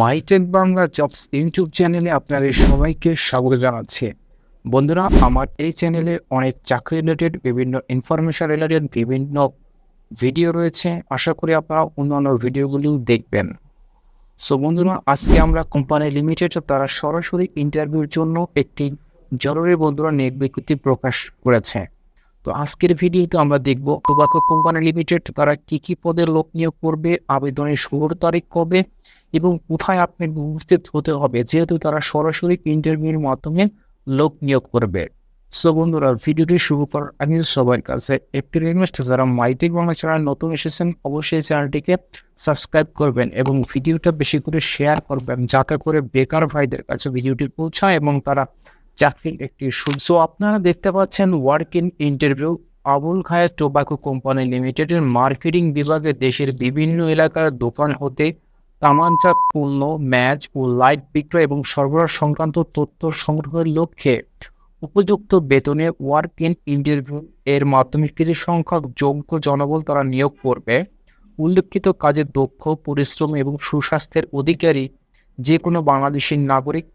MyTech Bangla jobs YouTube চ্যানেলে আপনাদের সবাইকে স্বাগত জানাচ্ছি। বন্ধুরা, আমার এই চ্যানেলে অনেক চাকরি রিলেটেড বিভিন্ন ইনফরমেশন রিলেটেড বিভিন্ন ভিডিও রয়েছে। আশা করি আপনারা অন্যান্য ভিডিওগুলিও দেখবেন। সো বন্ধুরা, আজকে আমরা কোম্পানি লিমিটেড তারা সরাসরি ইন্টারভিউর জন্য একটি জরুরি বন্ধুরা নিয়োগ বিজ্ঞপ্তি প্রকাশ করেছে। তো আজকের ভিডিওতে আমরা দেখব টোবাকো কোম্পানি লিমিটেড তারা কি কি পদের লোক নিয়োগ করবে, আবেদনের শুরুর তারিখ কবে এবং কোথায় আপনি উপস্থিত হতে হবে, যেহেতু তারা সরাসরি ইন্টারভিউর মাধ্যমে লোক নিয়োগ করবে। সো বন্ধুরা, ভিডিওটি শুরু করার আগে সবার কাছে একটি রিকোয়েস্ট যারা মাইটেক বাংলা চ্যানেল নতুন এসেছেন, অবশ্যই চ্যানেলটিকে সাবস্ক্রাইব করবেন এবং ভিডিওটা বেশি করে শেয়ার করবেন, যাতে করে বেকার ভাইদের কাছে ভিডিওটি পৌঁছায় এবং তারা চাকরির একটি সূর্য আপনারা দেখতে পাচ্ছেন walk in interview Abul Khair tobacco company লিমিটেডের মার্কেটিং বিভাগে দেশের বিভিন্ন এলাকার দোকান হতে তামানজাত পণ্য ম্যাচ ও লাইট বিক্রয় এবং সরবরাহ সংক্রান্ত তথ্য সংগ্রহের লক্ষ্যে উপযুক্ত বেতনে ওয়ার্ক ইন ইন্টারভিউ এর মাধ্যমে কিছু সংখ্যক যোগ্য জনবল তারা নিয়োগ করবে। উল্লেখিত কাজে দক্ষ, পরিশ্রম এবং সুস্বাস্থ্যের অধিকারী যে কোনো বাংলাদেশি নাগরিক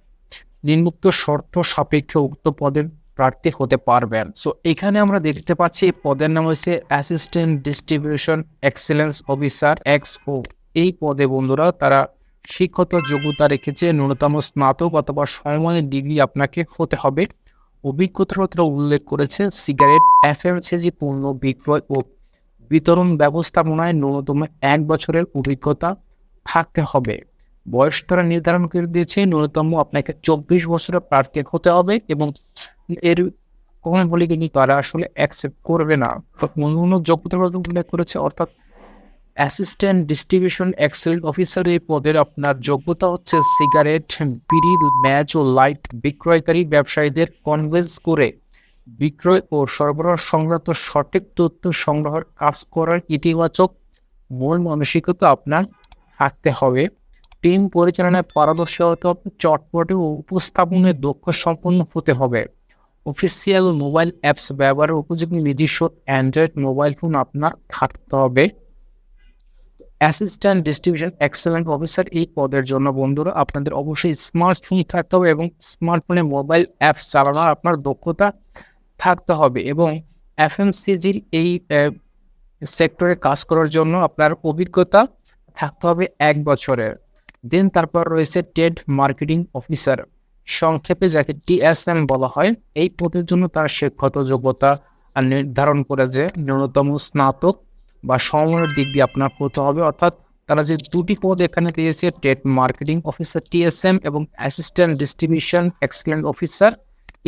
নিম্মুক্ত শর্ত সাপেক্ষে উক্ত পদের প্রার্থী হতে পারবেন। সো এখানে আমরা দেখতে পাচ্ছি পদের নাম হচ্ছে assistant distribution excellence officer X O এই পদে বন্ধুরা তারা শিক্ষত যোগ্যতা রেখেছে, ন্যূনতম স্নাতক অথবা সমমানের ডিগ্রি আপনাকে হতে হবে। অভিজ্ঞতার উল্লেখ করেছে, সিগারেট, এফএমসিজি পণ্য বিক্রয় ও বিতরণ ব্যবস্থাপনায় ন্যূনতম এক বছরের অভিজ্ঞতা থাকতে হবে। বয়স তারা নির্ধারণ করে দিয়েছে, ন্যূনতম আপনাকে চব্বিশ বছরের প্রার্থী হতে হবে এবং এর কমে বলে কিন্তু তারা আসলে অ্যাকসেপ্ট করবে না। অন্য যোগ্যতার উল্লেখ করেছে, অর্থাৎ অ্যাসিস্ট্যান্ট ডিস্ট্রিবিউশন এক্সেলেন্ট অফিসার এই পদের আপনার যোগ্যতা হচ্ছে সিগারেট বিড়ি ম্যাচ ও লাইট বিক্রয়কারী ব্যবসায়ীদের কনভেন্স করে। বিক্রয় ও সরবরাহ সংক্রান্ত সঠিক তথ্য সংগ্রহের কাজ করার ইতিবাচক মূল মানসিকতা আপনার থাকতে হবে। টিম পরিচালনায় পারদর্শী চটপটে ও উপস্থাপনে দক্ষ সম্পন্ন হতে হবে। অফিসিয়াল মোবাইল অ্যাপস ব্যবহারের উপযোগী নিজস্ব অ্যান্ড্রয়েড মোবাইল ফোন আপনার থাকতে হবে। অ্যাসিস্ট্যান্ট ডিস্ট্রিবিউশন এক্সেলেন্ট অফিসার এই পদের জন্য বন্ধুরা আপনাদের অবশ্যই স্মার্টফোন থাকতে হবে এবং স্মার্টফোনে মোবাইল অ্যাপস চালানোর আপনার দক্ষতা থাকতে হবে এবং এফএমসিজির এই সেক্টরে কাজ করার জন্য আপনার অভিজ্ঞতা থাকতে হবে এক বছরের। দেন তারপর রয়েছে টেড মার্কেটিং অফিসার সংক্ষেপে যাকে টিএসএম বলা হয়, এই পদের জন্য তার শিক্ষত যোগ্যতা নির্ধারণ করে যে ন্যূনতম স্নাতক বা সময়ের দিক দিয়ে আপনার হতে হবে। অর্থাৎ তারা যে দুটি পদ এখানে দিয়েছে, ট্রেড মার্কেটিং অফিসার, টিএসএম এবং অ্যাসিস্ট্যান্ট ডিস্ট্রিবিউশন এক্সেলেন্ট অফিসার,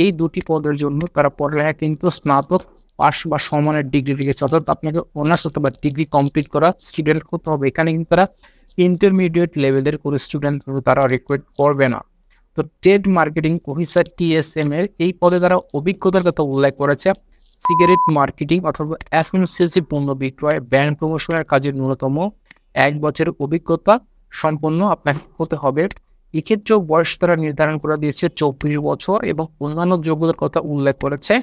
এই দুটি পদের জন্য তারা পড়ালেখা কিন্তু স্নাতক পাস বা সমানের ডিগ্রি রেখেছে অর্থাৎ আপনাকে অনার্স অথবা ডিগ্রি কমপ্লিট করা স্টুডেন্ট হতে হবে। এখানে কিন্তু তারা ইন্টারমিডিয়েট লেভেলের কোনো স্টুডেন্ট তারা রিকোয়েস্ট করবে না। তো ট্রেড মার্কেটিং অফিসার টিএসএম এর এই পদে তারা অভিজ্ঞতার কথা উল্লেখ করেছে। সিগারেট মার্কেটিং অথবা এফএমসিসি পণ্য বিক্রয়, ব্র্যান্ড প্রমোশনের কাজের ন্যূনতম এক বছরের অভিজ্ঞতা সম্পন্ন আপনাকে হতে হবে। এক্ষেত্রেও বয়স তারা নির্ধারণ করে দিয়েছে চব্বিশ বছর এবং অন্যান্য যোগ্যতার কথা উল্লেখ করেছে।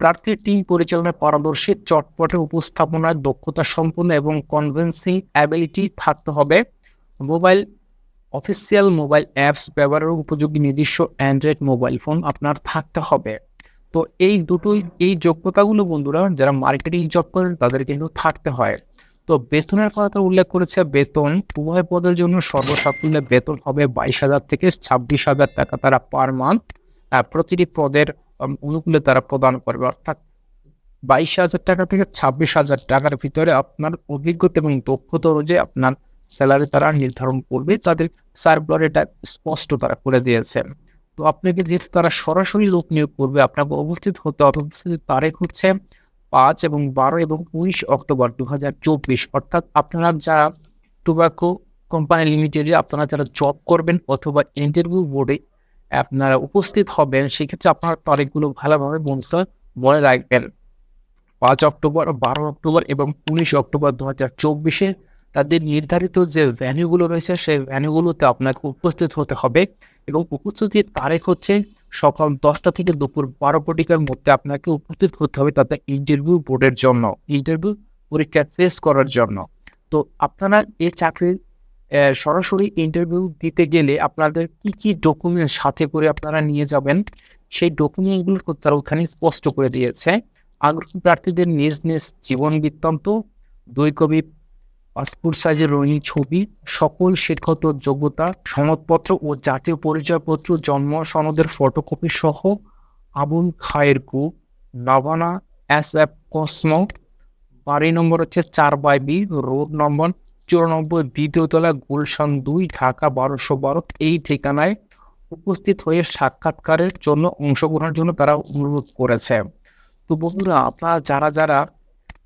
প্রার্থীর টিম পরিচালনায় পারদর্শী, চটপটে উপস্থাপনায় দক্ষতা সম্পন্ন এবং কনভেন্সিং অ্যাবিলিটি থাকতে হবে। মোবাইল অফিসিয়াল মোবাইল অ্যাপস ব্যবহারের উপযোগী নির্দিষ্ট অ্যান্ড্রয়েড মোবাইল ফোন আপনার থাকতে হবে। তো এই দুটোই, এই যোগ্যতাগুলো বন্ধুরা, যারা মার্কেটিং জব করেন, তাদের কিন্তু থাকতে হয়। তো বেতনের কথা উল্লেখ করেছে, বেতন উভয় পদের জন্য সর্বসাকুল্যে বেতন হবে বাইশ হাজার থেকে ছাব্বিশ হাজার টাকা তারা পার মান্থ প্রতিটি পদের অনুকূলে তারা প্রদান করবে। অর্থাৎ বাইশ হাজার টাকা থেকে ছাব্বিশ হাজার টাকার ভিতরে আপনার অভিজ্ঞতা এবং দক্ষতা অনুযায়ী আপনার স্যালারি তারা নির্ধারণ করবে, তাদের সার্কুলার এটা স্পষ্ট তারা করে দিয়েছেন তো আপনাকে যেহেতু তারা সরাসরি লোক নিয়োগ করবে, আপনাকে অবস্থিত হতে হবে উপস্থিত তারিখ হচ্ছে পাঁচ এবং বারো এবং উনিশ অক্টোবর দু হাজার চব্বিশ। অর্থাৎ আপনারা যারা টোবাকো কোম্পানি লিমিটেডে আপনারা যারা জব করবেন অথবা ইন্টারভিউ বোর্ডে আপনারা উপস্থিত হবেন, সেক্ষেত্রে আপনার তারিখগুলো ভালোভাবে বন্ধুরা মনে রাখবেন। পাঁচ অক্টোবর, বারো অক্টোবর এবং উনিশ অক্টোবর দু হাজার চব্বিশে তাদের নির্ধারিত যে ভ্যানুগুলো রয়েছে, সেই ভ্যানুগুলোতে আপনাকে উপস্থিত হতে হবে এবং উপস্থিতির তারিখ হচ্ছে সকাল দশটা থেকে দুপুর বারো কোটিকার মধ্যে আপনাকে উপস্থিত হতে হবে তাদের ইন্টারভিউ বোর্ডের জন্য ইন্টারভিউ পরীক্ষা ফেস করার জন্য। তো আপনারা এই চাকরির সরাসরি ইন্টারভিউ দিতে গেলে আপনাদের কি কি ডকুমেন্ট সাথে করে আপনারা নিয়ে যাবেন, সেই ডকুমেন্টগুলো তারা ওখানে স্পষ্ট করে দিয়েছে। আগ্রহী প্রার্থীদের নিজ নিজ জীবন বৃত্তান্ত দুই কবি পাসপোর্ট সাইজের রঙিন ছবি, সকল শিক্ষত যোগ্যতা, সনদপত্র ও জাতীয় পরিচয়পত্র, জন্ম সনদের ফটোকপি সহ Abul Khair group Navana S F Cosmo, বাড়ি নম্বর হচ্ছে চার বাই বি, রোড নম্বর চুরানব্বই, দ্বিতীয় তলা গুলশান দুই, ঢাকা বারোশো বারো, এই ঠিকানায় উপস্থিত হয়ে সাক্ষাৎকারের জন্য অংশগ্রহণের জন্য তারা অনুরোধ করেছে। তো বন্ধুরা, আপনারা যারা যারা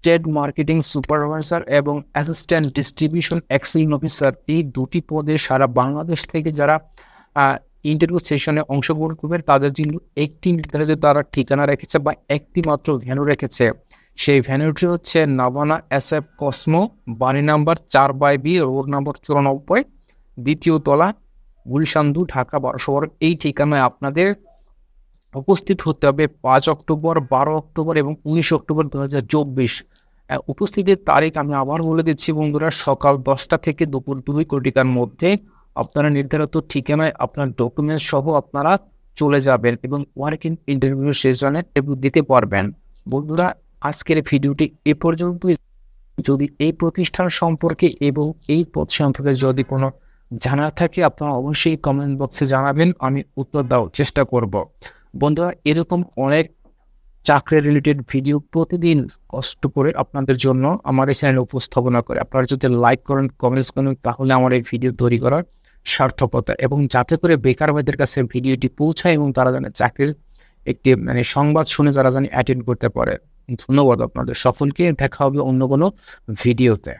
ট্রেড মার্কেটিং সুপারভাইজার এবং অ্যাসিস্ট্যান্ট ডিস্ট্রিবিউশন এক্সেল অফিসার এই দুটি পদে সারা বাংলাদেশ থেকে যারা ইন্টারভিউ সেশনে অংশগ্রহণ করবেন, তাদের জন্য একটি নির্ধারিত তারা ঠিকানা রেখেছে বা একটি মাত্র ভ্যানু রেখেছে। সেই ভ্যানুটি হচ্ছে নাভানা এস এফ কসমো বাড়ি নাম্বার চার বাই বি, রোড নাম্বার চুরানব্বই, দ্বিতীয় তলা গুলশান্দু ঢাকা, বারোশো বারো। এই ঠিকানায় আপনাদের উপস্থিত হতে হবে পাঁচ অক্টোবর, বারো অক্টোবর এবং উনিশ অক্টোবর দু হাজার চব্বিশ উপস্থিতির তারিখ আমি আবার বলে দিচ্ছি বন্ধুরা, সকাল দশটা থেকে দুপুর দুই কোটিকার মধ্যে। আপনারা নির্ধারিত ঠিকানায় আপনার ডকুমেন্টস সহ আপনারা চলে যাবেন এবং ওয়ার্কিং ইন্টারভিউ সেশনে ইন্টারভিউ দিতে পারবেন। বন্ধুরা, আজকের ভিডিওটি এ পর্যন্তই। যদি এই প্রতিষ্ঠান সম্পর্কে এবং এই পদ সম্পর্কে যদি কোনো জানার থাকে, আপনারা অবশ্যই কমেন্ট বক্সে জানাবেন, আমি উত্তর দেওয়ার চেষ্টা করব। বন্ধুরা, এরকম অনেক চাকরি রিলেটেড ভিডিও প্রতিদিন কষ্ট করে আপনাদের জন্য আমার এই চ্যানেলে উপস্থাপনা করে। আপনারা যদি লাইক করেন কমেন্টস করেন, তাহলে আমার এই ভিডিও তৈরি করার সার্থকতা এবং যাতে করে বেকার ভাইদের কাছে ভিডিওটি পৌঁছায় এবং তারা যেন চাকরির একটি মানে সংবাদ শুনে তারা যেন অ্যাটেন্ড করতে পারে। ধন্যবাদ আপনাদের। সকলকে দেখা হবে অন্য কোনো ভিডিওতে